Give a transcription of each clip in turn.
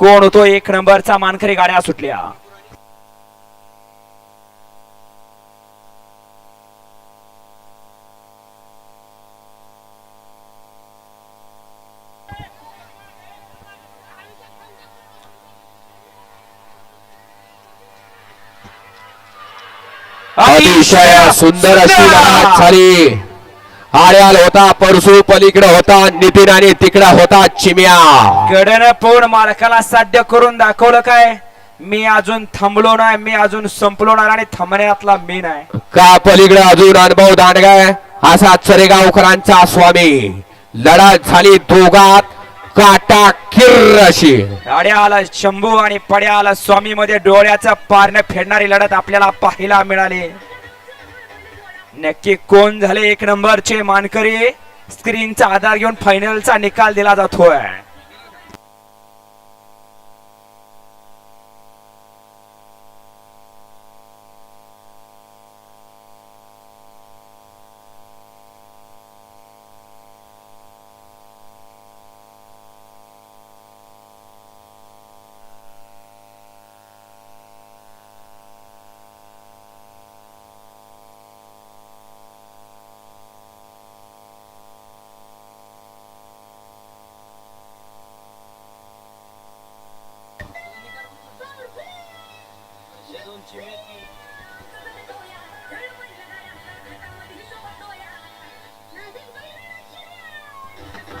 कोण होतो? एक नंबरचा मानकरी गाड्या सुटल्या. अतिशय सुंदर अशी झाली. आर्याल होता परसू पलीकडे होता नितीन आणि तिकडे होता चिम्या. गडन पवन मालकाला साध्य करून दाखवलं काय? मी अजून थांबलो नाही मी अजून संपलो नाही आणि थांबण्यातला मी नाही. का पलीकडे अजून अनुभव दांडगाय? असा चरेगावकरांचा स्वामी. लढत झाली दोघात काटा किर्र अशी गाड्या आला शंभू आणि पड्या आला स्वामी मध्ये डोळ्याचं पारणे फेडणारी लढत आपल्याला पाहायला मिळाली. नक्की कोण झाले एक नंबरचे मानकरी? स्क्रीनचा आधार घेऊन फायनलचा निकाल दिला जातोय.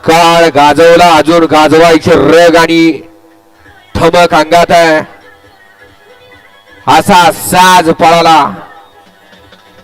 काळ गाजवला अजून गाजवायचे रग आणि ठमक अंगात आहे. असा साज पळाला.